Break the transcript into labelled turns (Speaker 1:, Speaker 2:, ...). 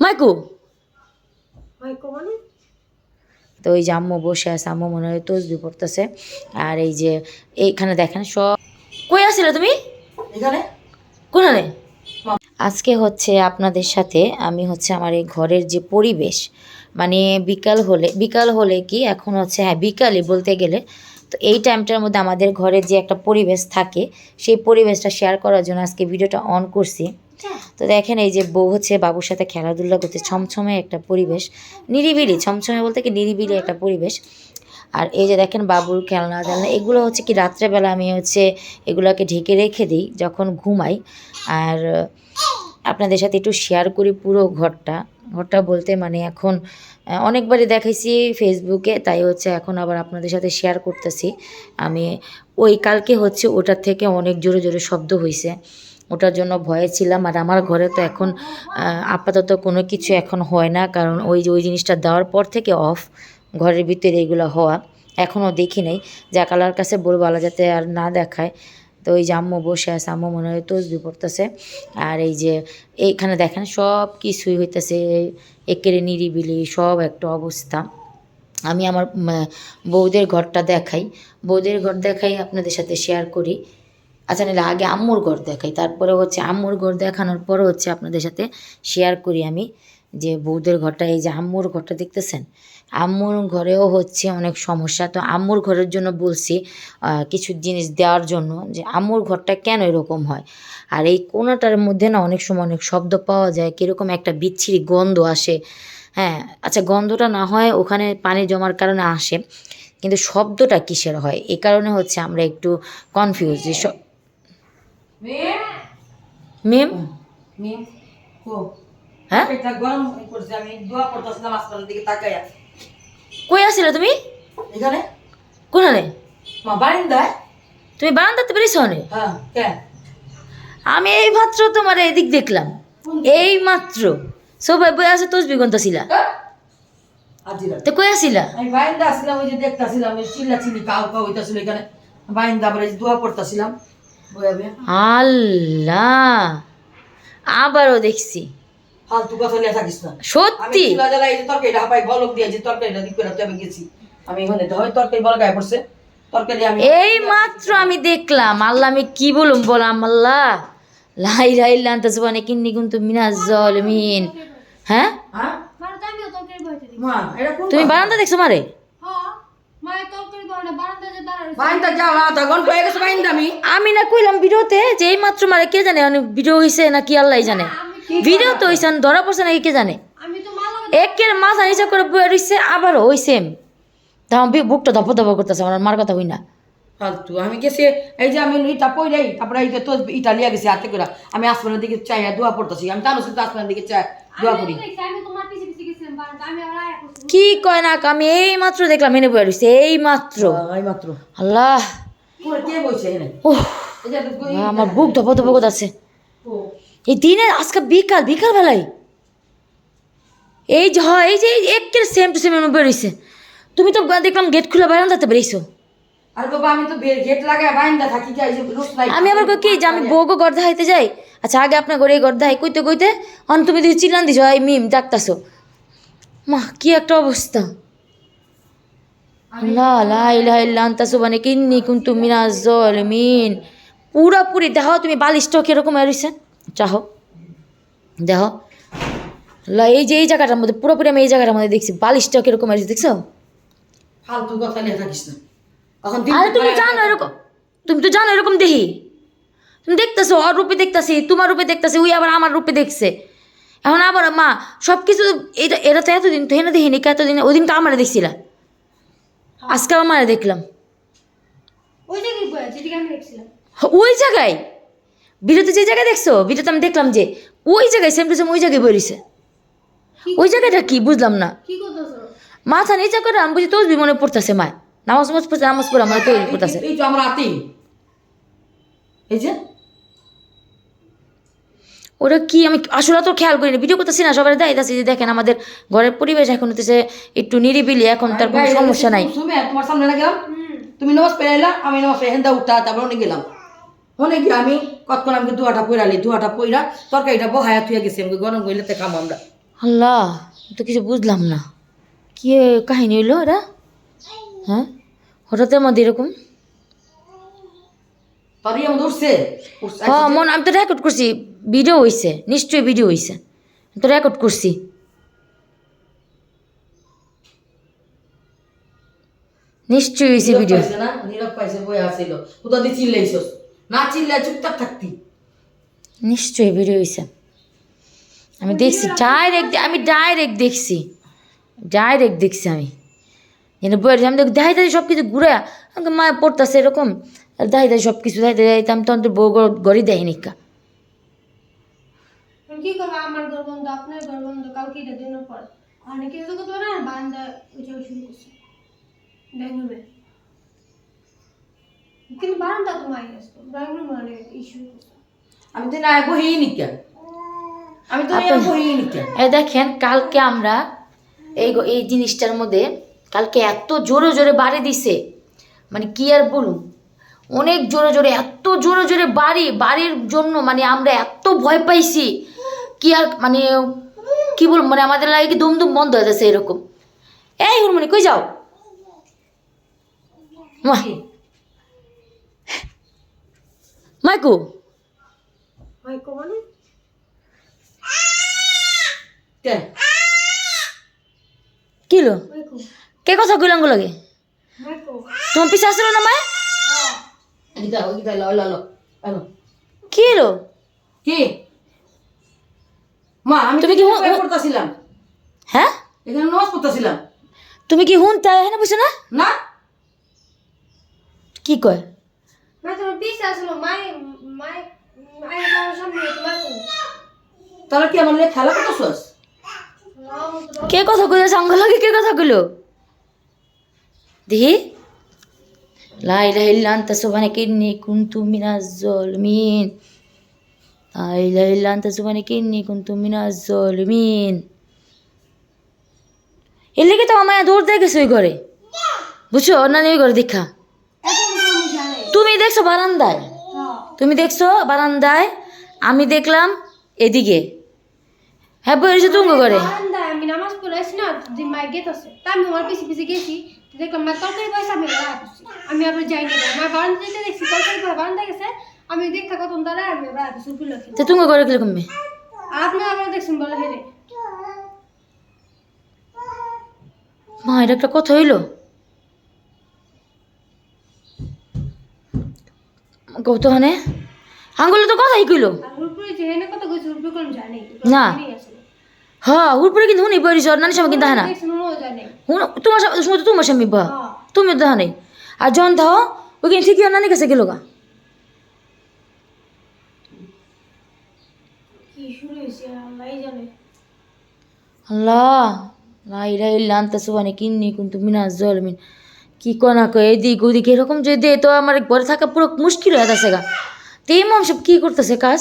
Speaker 1: মাইকু?
Speaker 2: মাইকো মানে?
Speaker 1: তো ওই যে আম্মু বসে আছে আম্মু মনে হয় তসবি পড়তেছে। আর এই যে এইখানে দেখেন সব কই আসছিলে তুমি?
Speaker 2: এখানে।
Speaker 1: কোনানে আজকে হচ্ছে আপনাদের সাথে আমি হচ্ছে আমার এই ঘরের যে পরিবেশ মানে বিকাল হলে বিকাল হলে কি এখন হচ্ছে হ্যাঁ বিকালে বলতে গেলে। তো এই টাইমটার মধ্যে আমাদের ঘরের যে একটা পরিবেশ থাকে সেই পরিবেশটা শেয়ার করার জন্য আজকে ভিডিওটা অন করছি। তো দেখেন এই যে বউ হচ্ছে বাবুর সাথে খেলাধুলা করতে ছমছমে একটা পরিবেশ। নিরিবিলি, ছমছমে বলতে কি নিরিবিলি একটা পরিবেশ। আর এই যে দেখেন বাবুর খেলনা টেলনা, এগুলো হচ্ছে কি রাত্রেবেলা আমি হচ্ছে এগুলোকে ঢেকে রেখে দিই যখন ঘুমাই। আর আপনাদের সাথে একটু শেয়ার করি পুরো ঘরটা। ঘরটা বলতে মানে এখন অনেকবারই দেখাইছি ফেসবুকে তাই হচ্ছে এখন আবার আপনাদের সাথে শেয়ার করতেছি। আমি ওই কালকে হচ্ছে ওটার থেকে অনেক জোরে জোরে শব্দ হয়েছে ওটার জন্য ভয়ে ছিলাম। আর আমার ঘরে তো এখন আপাতত কোনো কিছু এখন হয় না। কারণ ওই যে, ওই জিনিসটা দেওয়ার পর থেকে অফ ঘরের ভিতরে এগুলো হওয়া। এখনও দেখি নাই। যা কালার কাছে বলব আলা যাতে আর না দেখায়। তো ওই যে আম্মু বসে আছে, আম্মু মনে হয় তসবি পড়তেছে। আর এই যে, এইখানে দেখেন সব কিছুই হইতেছে। একেরে নিরিবিলি, সব একটা অবস্থা। আমি আমার বৌদের ঘরটা দেখাই। বৌদের ঘর দেখাই আপনাদের সাথে শেয়ার করি। আচ্ছা নিলে আগে আম্মুর ঘর দেখাই। তারপরে হচ্ছে আম্মুর ঘর দেখানোর পরে হচ্ছে আপনাদের সাথে শেয়ার করি আমি যে বৌদের ঘরটা, এই যে আম্মুর ঘরটা দেখতেছেন? আম্মুর ঘরেও হচ্ছে অনেক সমস্যা। তো আম্মুর ঘরের জন্য বলছি কিছু জিনিস দেওয়ার জন্য যে আম্মুর ঘরটা কেন এরকম হয়? আর এই কোনাটার মধ্যে না অনেক সময় অনেক শব্দ পাওয়া যায়, কীরকম একটা বিচ্ছিরি গন্ধ আসে। হ্যাঁ আচ্ছা গন্ধটা না হয় ওখানে পানি জমার কারণে আসে, কিন্তু শব্দটা কিসের হয়? এ কারণে হচ্ছে আমরা একটু কনফিউজ যে
Speaker 2: মেম?
Speaker 1: মেম? হ্যাঁ?
Speaker 2: এটা গরম করছে আমি দোয়া করতেছিলাম আসমানের দিকে তাকাইয়া
Speaker 1: কই আসছিলে তুমি?
Speaker 2: এখানে?
Speaker 1: কোনানে
Speaker 2: মা বারিন্দায়।
Speaker 1: তুমি বারান্দাতে বেরিয়েছো নে
Speaker 2: হ্যাঁ কেন
Speaker 1: আমি এই মাত্র তোমার এদিক দেখলাম। এই মাত্র। সবাই বই আছে তসবি গন্তাছিলা।
Speaker 2: রাত
Speaker 1: তো কই আসিলা?
Speaker 2: আমি বাইন্দা আসলাম ওই যে দেখতাছিলাম চিল্লা চিল্লি কাউ কাউ হইতাছিল এখানে। বাইন্দা আবার দোয়া বয়াবে
Speaker 1: আল্লাহ। আবারও দেখছি।
Speaker 2: ফালতু কথা নিয়ে থাকিস না।
Speaker 1: সত্যি?
Speaker 2: বলক দিয়ে যে তরকারিটা দিক করে আমি গেছি। আমি ওখানে তরকারি বল গায়ে পড়ছে। তরকারি আমি
Speaker 1: এই মাত্র আমি দেখলাম। আল্লাহ আমি কি বলুম বললাম আল্লাহ। লাই লাই লান্তা সুবানে কিন্নি কিন্তু মিনাজ জলমিন। হ্যাঁ?
Speaker 2: হ্যাঁ?
Speaker 1: তুমি বারান্দা? দেখছ মারে?
Speaker 3: হ্যাঁ বারান্দা যে দাঁড়ায়
Speaker 2: বাইন্দা যাও আধা ঘণ্টা হয়ে গেছে বাইন্দা আমি।
Speaker 1: আমি না কইলাম ভিডিওতে যে এই মাত্র মারে কে জানে অনেক ভিডিও হইছে না কি আল্লাহ জানে? ভিডিও তো হইছে না, ধরা পড়ছে নাকি কে জানে।
Speaker 3: আমি তো
Speaker 1: একের মাথা নিচে করে বয়ে রইছে আবারও ওই সেম তখন বুকটা ধপ ধপ করতেছে আমার মার কথা হই না
Speaker 2: ফালতু আমি গেছি এই যে আমি ইটা পই যাই তারপরে এই যে তো ইটা লিয়া গেছি হাতে করে আমি আসমানের দিকে চাই আর দোয়া পড়তেছি আমি জানো শুধু আসমানের দিকে চাই দোয়া করি।
Speaker 3: আমি আমি আমি আবার
Speaker 1: কি কয় না আমি এই মাত্র দেখলাম এনে বয়ে রইছে এই মাত্র
Speaker 2: এই মাত্র
Speaker 1: আল্লাহ। আমার বুক ধপ ধপ করতেছে
Speaker 2: ও,
Speaker 1: এই দিনে আজকে বিকাল বিকাল বেলায় এই যে হয় এই যে একের সেম টু সেম এমন তুমি তো দেখলাম গেট খুলে বারান্দাতে বেরিয়েছো।
Speaker 2: আর বাবা আমি তো গেট লাগায় বাইন্দা থাকি যাই যে লুস নাই
Speaker 1: আমি আবার কই কি যে আমি বউকে গর্দা হাইতে যাই? আচ্ছা আগে আপনার ঘরে গর্দা হাই কইতে কইতে অন তুমি দিদি চিল্লান দিছো এই মিম ডাকতাছো মা কি একটা অবস্থা। লা লা ইলাহা ইল্লা আনতা সুবহানাকা ইন্নী কুনতু মিনাজ জালিমিন পুরাপুরি দেখো তুমি বালিশটা কীরকম এরিছে চাহো দেখো লা এই যে এই জায়গাটার মধ্যে পুরোপুরি আমি এই জায়গাটার মধ্যে দেখছি বালিশটা কীরকম এরিছে দেখছ?
Speaker 2: ফালতু কথা থাকিস না।
Speaker 1: আরে তুমি জানো এরকম তুমি তো জানো এরকম দেখি তুমি দেখতেছো ওর রূপে দেখতেছি তোমার রূপে দেখতেছি ওই আবার আমার রূপে দেখছে। এখন আবার মা সব কিছু এটা এটা তো এতদিন তো হেনে দেখিনি এতদিন ওই দিন তো আমারে দেখছিলা। আজকে আমারে দেখলাম।
Speaker 3: ওই জায়গায়
Speaker 1: ভিডিওতে যে জায়গায় দেখছ? ভিডিওতে আমি দেখলাম যে ওই জায়গায় সেম টু সেম ওই জায়গায় বেরিয়েছে ওই জায়গাটা কি বুঝলাম না। মাথা নিচে করে আমি বুঝি তোর মনে পড়তেছে মায়। নামাজ নামাজ পড়ছে নামাজ পড়ে আমার তৈরি পড়তেছে
Speaker 2: এই তো আমরা আতি। এই যে
Speaker 1: ওরা কি আমি আসলে তো খেয়াল করিনি ভিডিও করতেছি না সবাই দেখাইতেছি যে দেখেন আমাদের ঘরের পরিবেশ এখন হতেছে একটু নিরিবিলি এখন তার কোনো সমস্যা নাই।
Speaker 2: তুমি তোমার সামনে না গেলাম? তুমি নামাজ পেরে এলা আমি নামাজ পেরে হেন্দা উঠা তারপর অনেক গেলাম। অনেক আমি কতক্ষণ আমাকে দুয়াটা পইরালি দুয়াটা পইরা তরকারিটা বহায়া থুয়ে গেছি আমাকে গরম হইলে খাব আমরা।
Speaker 1: আল্লাহ তো কিছু বুঝলাম না। কি কাহিনী হইল এরা হ্যাঁ? হঠাৎ মধ্যে এরকম
Speaker 2: পারি আমাদের উঠছে উঠছে।
Speaker 1: হ্যাঁ মন আমি তো রেকর্ড করছি। ভিডিও হইছে নিশ্চয়ই ভিডিও হইছে। আমি তো রেকর্ড করছি। নিশ্চয়ই
Speaker 2: নীরব
Speaker 1: ভিডিও
Speaker 2: না? নীরব পাইছে বই আসিল কোথা দিয়ে চিল্লাইছস? না চিল্লাই চুপচাপ থাকতি।
Speaker 1: নিশ্চয়ই ভিডিও হয়েছে আমি দেখছি ডাইরেক্ট আমি ডাইরেক্ট দেখছি। ডাইরেক্ট দেখছি আমি। বইয়ের আমি দেখ দাহি সব কিছু ঘুরে আমাকে মা পড়তেছে এরকম। দাহি সব কিছু দাহি আমি তখন তো বউ গড়ি দেয় নিকা
Speaker 3: কি। করব? আমার ঘর বন্ধ আপনার ঘর বন্ধ কালকে এটা দিনের পর। অনেকে তো করতে পারে না বারান্দা উঠে শুরু করছে। ব্যাঙ্গুমে কিন্তু বারান্দা তো মাই আসতো ব্যাঙ্গুম মানে ইস্যু
Speaker 2: আমি তো না বহি নিকা আমি তো বহি নিকা
Speaker 1: দেখেন কালকে আমরা এই এই জিনিসটার মধ্যে কালকে এত জোরে জোরে বাড়ি দিছে। মানে কি আর বলুন অনেক জোরে জোরে এত জোরে জোরে বাড়ি বাড়ির জন্য মানে আমরা এত ভয় পাইছি। কি আর মানে কি বল মানে আমাদের লাগে কি দুম দুম বন্ধ হয়ে যাচ্ছে এরকম। এই হুরমনি কই যাও? মাইকু।
Speaker 3: মাইকো মানে?
Speaker 2: কে?
Speaker 1: কিলো কে কথা কইলাম লাগে? তোমার পিছে আসলো না মায়
Speaker 2: গীতা গীতা
Speaker 1: কি এলো
Speaker 2: কি মা আমি
Speaker 1: তুমি কি
Speaker 2: কি
Speaker 1: হো-
Speaker 2: পড়তাছিলাম
Speaker 1: হ্যাঁ
Speaker 2: এখানে নামাজ পড়তাছিলাম
Speaker 1: তুমি কি হুন তাই হ্যাঁ বুঝছ না
Speaker 2: না
Speaker 1: কি কয়
Speaker 3: না তোমার পিস আসলো মাই মাই মাই আমার সামনে মাইকো
Speaker 2: তাহলে কি আমার লিয়ে খেলা করতেছস
Speaker 1: কে কথা কইলো সঙ্গ লাগে কে কথা কইলো দেখি লা ইলাহা ইল্লা আনতা সুবহানাকা ইন্নী কুনতু মিনাজ জালিমিন লা ইলাহা ইল্লা আনতা সুবহানাকা ইন্নী কুনতু মিনাজ জালিমিন এর লেগে তো আমায় দৌড় দিয়ে গেছে ওই ঘরে? বুঝছ? না ওই ঘরে দেখা। তুমি দেখছ বারান্দায়? তুমি দেখছ বারান্দায়? আমি দেখলাম এদিকে। হ্যাঁ বলেছ তুমি ঘরে।
Speaker 3: আমি নামাজ পড়ে আসি না, যে মাই গেট আছে। তা আমি আমার পিছে পিছে গেছি। দেখলাম মা তরকারি পাইছে আমি এলা আসছি আমি আবার যাইনি মা বারান্দা যেতে দেখছি তরকারি পাই বারান্দা গেছে? আমি দেখা কত দাঁড়ায় আমি আসছি উঠে লাগছি
Speaker 1: তো তুমি ঘরে গেলে কমবে
Speaker 3: আপনি আবার দেখছেন বলে হেরে।
Speaker 1: মা এটা একটা কথা হইল? কৌতহনে আঙ্গুলে তো কথাই কইলো। না। হ্যাঁ হুরপুরে কিন্তু হুনি বইরিস নানি সময় কিন্তু হ্যাঁ না
Speaker 3: দেখছেন উনিও জানে
Speaker 1: হুন তোমার সামনে সময় তো তোমার স্বামী বা। তুমি দেখা নেই। আর জন থাও ওই কিন্তু ঠিকই নানি কাছে গেল গা
Speaker 3: কি আল্লাহ
Speaker 1: লাইরা ইল্লা আনতা সুবানে কিন্নি কিন্তু মিনাজ জলমিন। কি কনা কয় এদিক ওদিক এরকম যদি দে তো আমার ঘরে থাকা পুরো মুশকিল হয়ে যাচ্ছে গা। তো এই সব কি করতেছে কাজ?